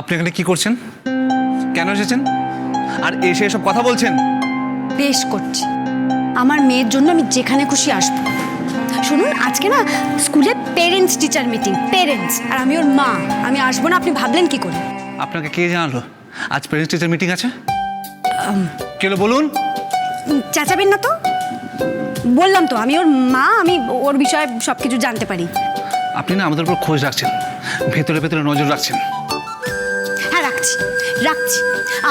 আপনি এখানে কি করছেন? কেন এসেছেন? আর এসে এসব কথা বলছেন? বেশ করছি। আমার মেয়ের জন্য আমি যেখানে খুশি আসব। শুনুন আজকে না স্কুলে পেরেন্টস টিচার মিটিং পেরেন্টস আর আমি ওর মা। আমি আসব না আপনি ভাবলেন কি করে? আপনাকে কে জানালো? আজ প্যারেন্টস টিচার মিটিং আছে? কেলো বলুন? চেঁচাবেন না তো? বললাম তো আমি ওর মা আমি ওর বিষয়ে সব কিছু জানতে পারি। আপনি না আমাদের উপর খোঁজ রাখছেন। ভেতরে ভেতরে নজর রাখছেন। রাখছি রাখছি।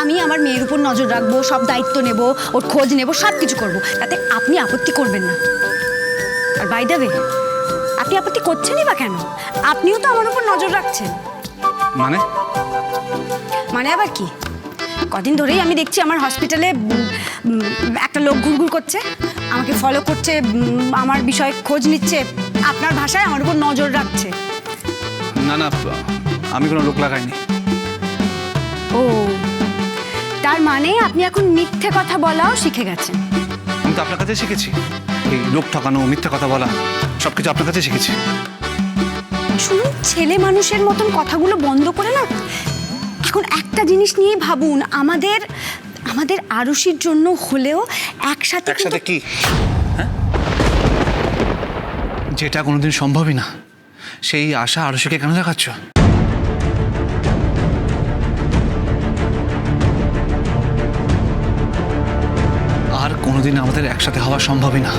আমি আমার মেয়ের উপর নজর রাখব সব দায়িত্ব নেব ওর খোঁজ নেব সব কিছু করব তাতে আপনি আপত্তি করবেন না। আর বাই দ্য ওয়ে আপনি আপত্তি করছেনই বা কেন? আপনিও তো আমার উপর নজর রাখছেন। মানে? মানে আবার কি? কদিন ধরেই আমি দেখছি আমার হসপিটালে একটা লোক ঘুরঘুর করছে আমাকে ফলো করছে আমার বিষয়ে খোঁজ নিচ্ছে আপনার ভাষায় আমার উপর নজর রাখছে। না না আমি কোনো লোক লাগাইনি। ও। তার মানে আপনি এখন মিথ্যে কথা বলাও শিখে গেছেন। আমি তো আপনার কাছে শিখেছি। এই লোক ঠকানো মিথ্যে কথা বলা সব কিছু আপনার কাছে শিখেছি। শুনুন ছেলে মানুষের মতন কথাগুলো বন্ধ করে না? এখন একটা জিনিস নিয়েই ভাবুন আমাদের আমাদের আরুষির জন্য হলেও একসাথে একসাথে কি? হ্যাঁ? যেটা কোনোদিন সম্ভবই না। সেই আশা আরও শিখে কেন দেখাচ্ছ? আর কোনোদিন আমাদের একসাথে হওয়া সম্ভবই না।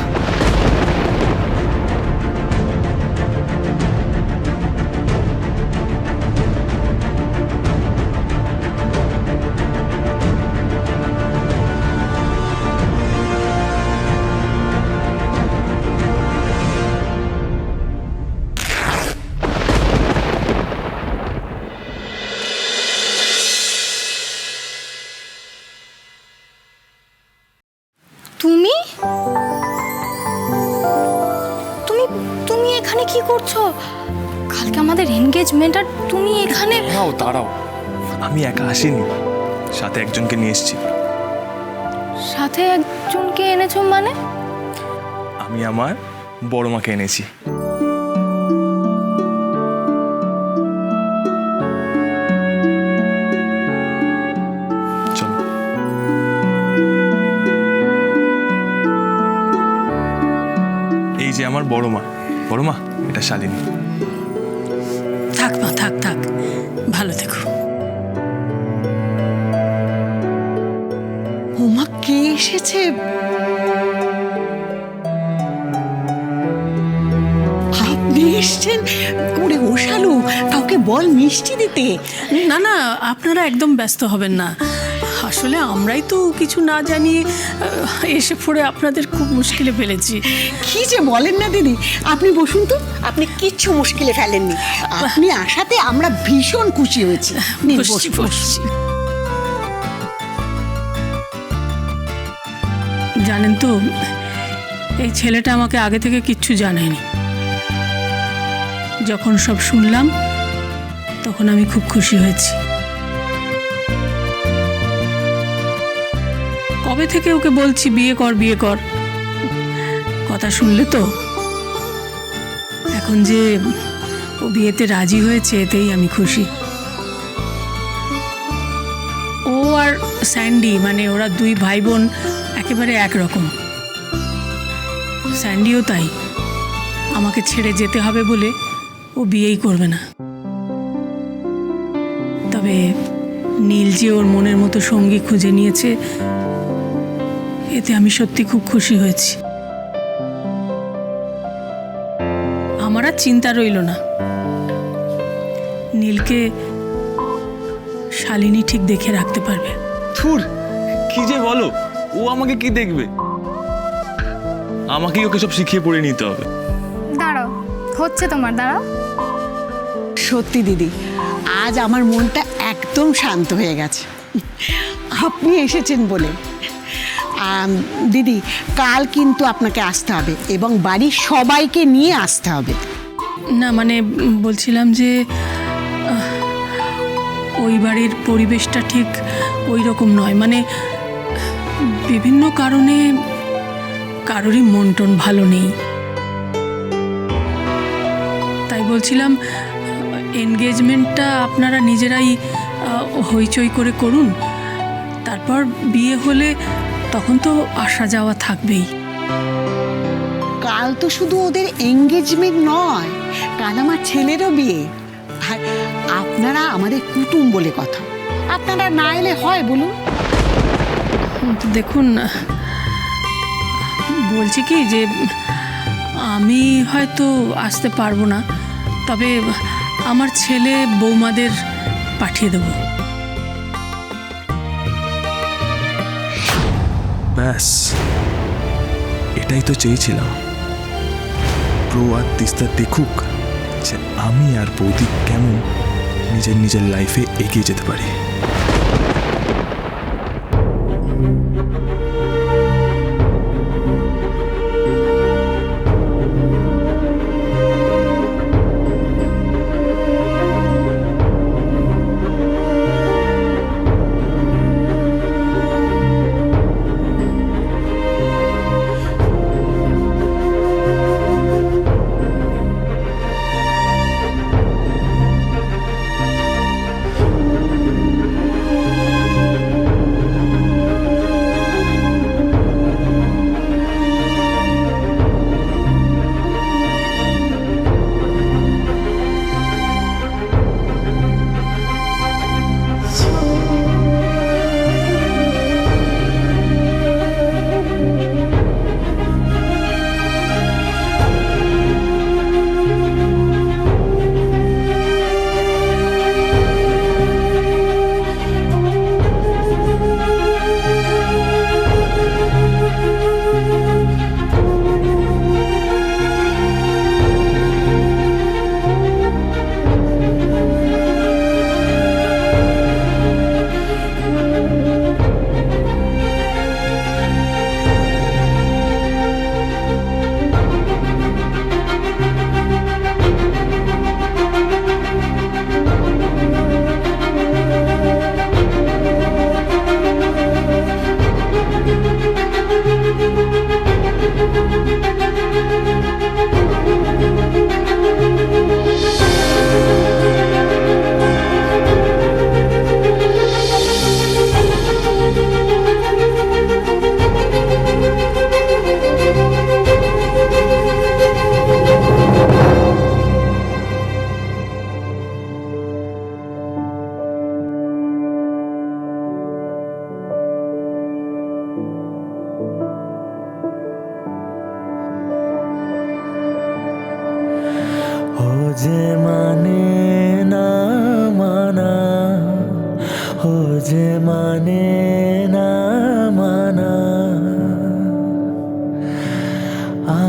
করছ? কালকে আমাদের এনগেজমেন্ট আর তুমি এখানে দাঁড়াও দাঁড়াও। আমি একা আসিনি। সাথে একজনকে নিয়ে এসেছি। সাথে একজনকে এনেছো মানে? আমি আমার বড় মাকে এনেছি। চলো। এই যে আমার বড় মা। বড় মা? এটা শালিনী। থাক মা থাক থাক। ভালো থেকো। ওমা কে এসেছে? আপনি এসছেন? ওরে ওশালু কাউকে বল মিষ্টি দিতে। না না আপনারা একদম ব্যস্ত হবেন না। আসলে আমরাই তো কিছু না জানিয়ে এসে পড়ে আপনাদের খুব মুশকিলে ফেলেছি। কি যে বলেন না দিদি আপনি বসুন তো। আপনি কিচ্ছু মুশকিলে ফেলেননি। আপনি আসাতে আমরা ভীষণ খুশি হয়েছি। বসছি জানেন তো এই ছেলেটা আমাকে আগে থেকে কিচ্ছু জানায়নি। যখন সব শুনলাম তখন আমি খুব খুশি হয়েছি। কবে থেকে ওকে বলছি বিয়ে কর বিয়ে কর? কথা শুনলে তো? এখন যে ও বিয়েতে রাজি হয়েছে, এতেই আমি খুশি। ও আর স্যান্ডি মানে ওরা দুই ভাই বোন একেবারে একরকম। স্যান্ডিও তাই। আমাকে ছেড়ে যেতে হবে বলে ও বিয়েই করবে না। তবে নীল যে ওর মনের মতো সঙ্গী খুঁজে নিয়েছে এতে আমি সত্যি খুব খুশি হয়েছি। আমার আর চিন্তা রইল না। নীলকে শালিনী ঠিক দেখে রাখতে পারবে। থুর কি যে বলো? ও আমাকে কি দেখবে? আমাকেই ওকে সব শিখিয়ে পড়ে নিতে হবে। দাঁড়াও হচ্ছে তোমার দাঁড়াও। সত্যি দিদি আজ আমার মনটা একদম শান্ত হয়ে গেছে। আপনি এসেছেন বলে। দিদি, কাল কিন্তু আপনাকে আসতে হবে এবং বাড়ির সবাইকে নিয়ে আসতে হবে। না মানে বলছিলাম যে ওই বাড়ির পরিবেশটা ঠিক ওই রকম নয়। মানে বিভিন্ন কারণে কারোরই মন টন ভালো নেই। তাই বলছিলাম, এনগেজমেন্টটা আপনারা নিজেরাই হইচই করে করুন। তারপর বিয়ে হলে তখন তো আসা যাওয়া থাকবেই। কাল তো শুধু ওদের এঙ্গেজমেন্ট নয় কাল আমার ছেলেরও বিয়ে। আর আপনারা আমাদের কুটুম বলে কথা। আপনারা না এলে হয় বলুন। দেখুন বলছি কি যে আমি হয়তো আসতে পারব না তবে আমার ছেলে বৌমাদের পাঠিয়ে দেবো। ব্যাস, এটাই তো চেয়েছিলাম। প্রো আর তিস্তা দেখুক যে আমি আর বৌদি কেমন নিজের নিজের লাইফে এগিয়ে যেতে পারি।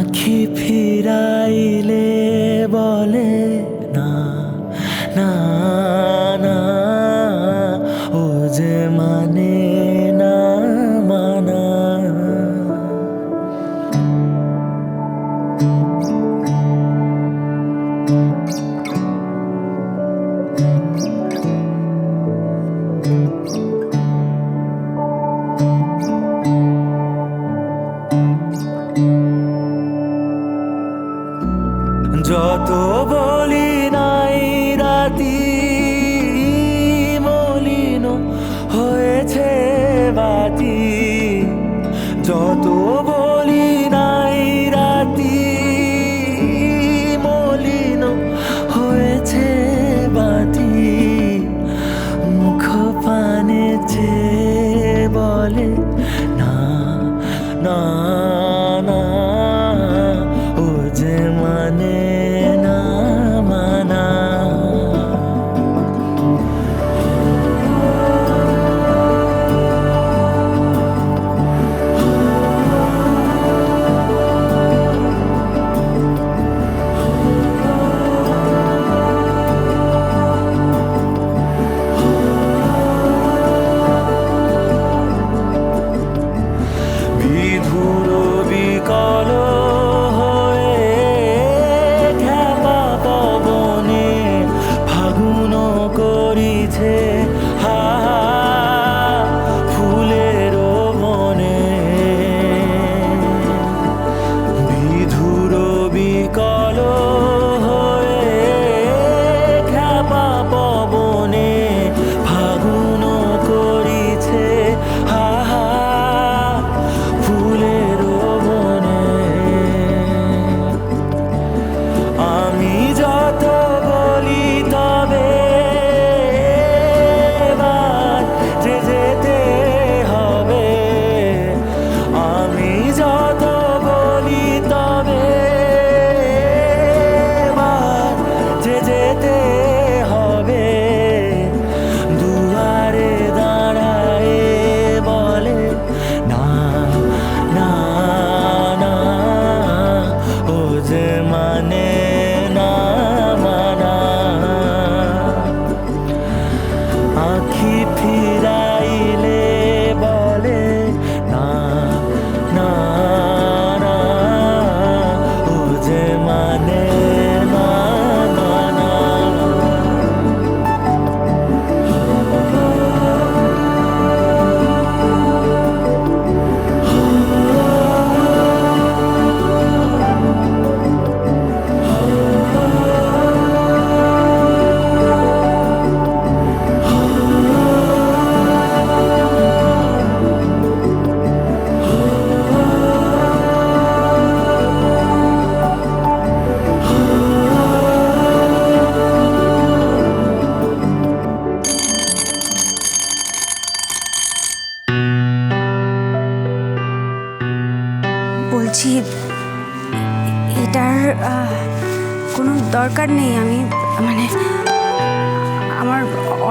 আখি ফিরাইলে বলে না না যত বলি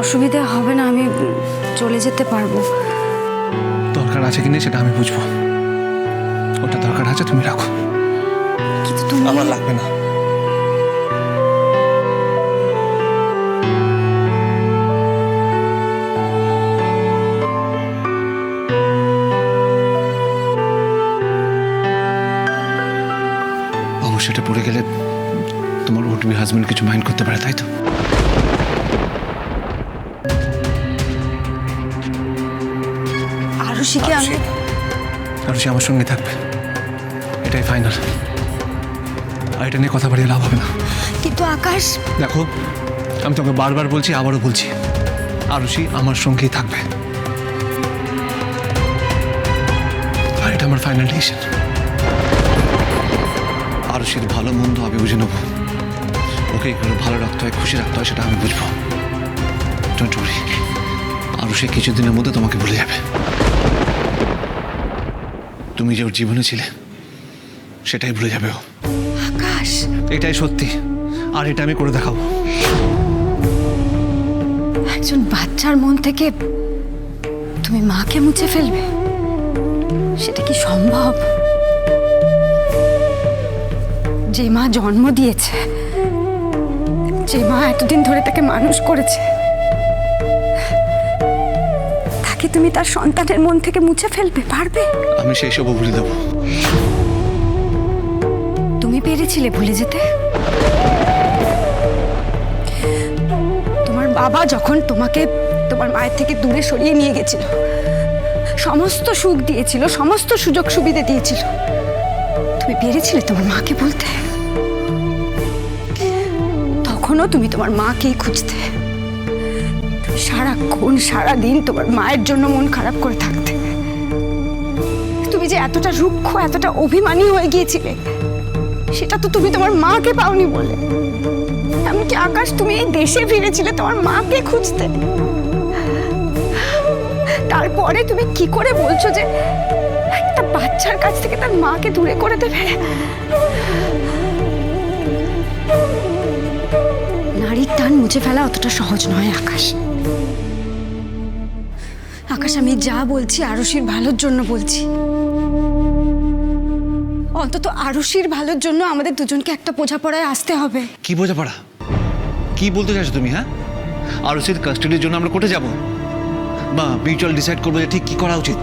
অসুবিধা হবে না আমি চলে যেতে পারব। দরকার আছে কি নেই সেটা আমি বুঝব। ওটা দরকার আছে তুমি রাখো। কিন্তু তুমি আমার লাগবে না। অবশ্যই পড়ে গেলে তোমার উঠবি হাজবেন্ড কিছু মাইন্ড করতে পারে তাই তো? শিখে আমি আর সে আমার সঙ্গে থাকবে। এটাই ফাইনাল আর এটা নিয়ে কথা বাড়িয়ে লাভ হবে না। কিন্তু আকাশ দেখো আমি তোকে বারবার বলছি আবারও বলছি। আরুষি আমার সঙ্গেই থাকবে। আর এটা আমার ফাইনাল ডিসিশন আরুষির ভালো মন্দ আমি বুঝে নেব। ওকে করে ভালো রাখতে হয় খুশি রাখতে হয় সেটা আমি বুঝব। ডোন্ট ওয়ারি আরুষি কিছুদিনের মধ্যে তোমাকে ভুলে যাবে। তুমি যে ওর জীবনে ছিলে সেটাই ভুলে যাবে ও। আকাশ। এটাই সত্যি। আর এটা আমি করে দেখাবো। একজন বাচ্চার মন থেকে তুমি মাকে মুছে ফেলবে? সেটা কি সম্ভব? যে মা জন্ম দিয়েছে যে মা এতদিন ধরে তাকে মানুষ করেছে তাকে তুমি তার সন্তানের মন থেকে মুছে ফেলবে পারবে? আমি সেই সবও ভুলে দেবো। তুমি পেরেছিলে ভুলে যেতে? তোমার বাবা যখন তোমাকে তোমার মায়ের থেকে দূরে সরিয়ে নিয়ে গেছিল সমস্ত সুখ দিয়েছিল সমস্ত সুযোগ সুবিধা দিয়েছিল তুমি পেরেছিলে তোমার মাকে বলতে? তখনও তুমি তোমার মাকেই খুঁজতে। সারাক্ষণ, সারাদিন তোমার মায়ের জন্য মন খারাপ করে থাকতে। তুমি যে এতটা রুক্ষ, এতটা অভিমানী হয়ে গিয়েছিলে, সেটা তো তুমি তোমার মাকে পাওনি বলে। এমনকি আকাশ, তুমি এই দেশে ফিরেছিলে তোমার মাকে খুঁজতে। তারপরে তুমি কি করে বলছো যে একটা বাচ্চার কাছ থেকে তার মাকে দূরে করে দেবে? নারীর টান মুছে ফেলা অতটা সহজ নয়, আকাশ। আকাশ আমি যা বলছি আরশির ভালোর জন্য বলছি। অন্তত আরুষির ভালোর জন্য আমাদের দুজনকে একটা বোঝাপড়ায় আসতে হবে। কি বোঝাপড়া? কি বলতে চাইছো তুমি হ্যাঁ? আরুষির কাস্টাডির জন্য আমরা কোর্টে যাব। বা মিউচুয়াল ডিসাইড করব যে ঠিক কি করা উচিত।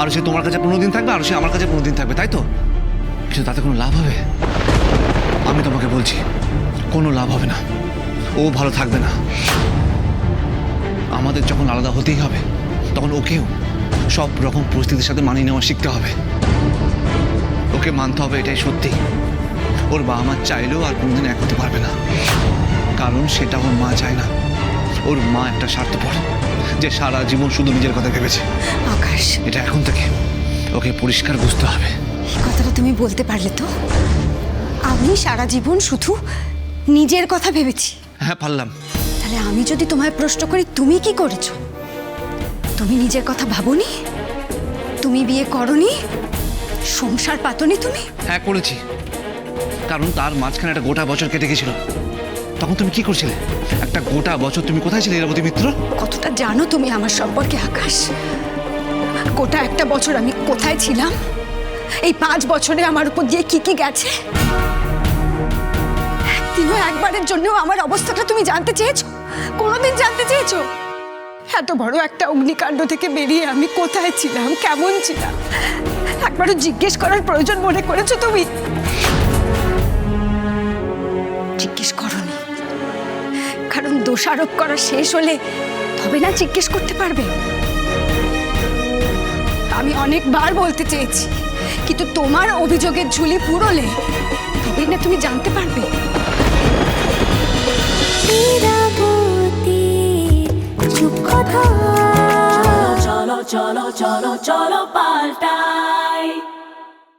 আর সে তোমার কাছে পনেরো দিন থাকবে আরুষি আমার কাছে পনেরো দিন থাকবে, তাই তো? কিন্তু তাতে কোনো লাভ হবে? আমি তোমাকে বলছি, কোনো লাভ হবে না। ও ভালো থাকবে না। আমাদের যখন আলাদা হতেই হবে। তখন ওকেও সব রকম পরিস্থিতির সাথে মানিয়ে নেওয়া শিখতে হবে। ওকে মানতে হবে এটাই সত্যি। ওর বাবা মা চাইলেও আর কোনোদিন এক হতে পারবে না। কারণ সেটা ওর মা চায় না। ওর মা একটা স্বার্থপর যে সারা জীবন শুধু নিজের কথা ভেবেছে। আকাশ। এটা এখন থেকে ওকে পরিষ্কার বুঝতে হবে। এই কথাটা তুমি বলতে পারলে তো? আমি সারা জীবন শুধু নিজের কথা ভেবেছি। হ্যাঁ পারলাম। তাহলে আমি যদি তোমায় প্রশ্ন করি তুমি কি করেছ? তুমি নিজের কথা ভাবোনি? তুমি বিয়ে করনি? সংসার পাতনি তুমি? হ্যাঁ করেছি। কারণ তার মাঝখানে একটা গোটা বছর কেটে গেছিল। তখন তুমি কি করছিলে? একটা গোটা বছর তুমি কোথায় ছিলে ইরাবতী মিত্র? কতটা জানো তুমি আমার সম্পর্কে আকাশ? গোটা একটা বছর আমি কোথায় ছিলাম? এই পাঁচ বছরে আমার উপর দিয়ে কি কি গেছে? একদিনও একবারের জন্য আমার অবস্থাটা তুমি জানতে চেয়েছো? কোনোদিন জানতে চেয়েছো? এত বড় একটা অগ্নিকাণ্ড থেকে বেরিয়ে আমি কোথায় ছিলাম? কেমন ছিলাম? একবারও জিজ্ঞেস করার প্রয়োজন মনে করেছ তুমি? জিজ্ঞেস করনি। কারণ দোষারোপ করা শেষ হলে তবে না জিজ্ঞেস করতে পারবে। আমি অনেকবার বলতে চেয়েছি, কিন্তু তোমার অভিযোগের ঝুলি পুরোলে তবে না তুমি জানতে পারবে। চলো চলো চলো চলো পাল্টাই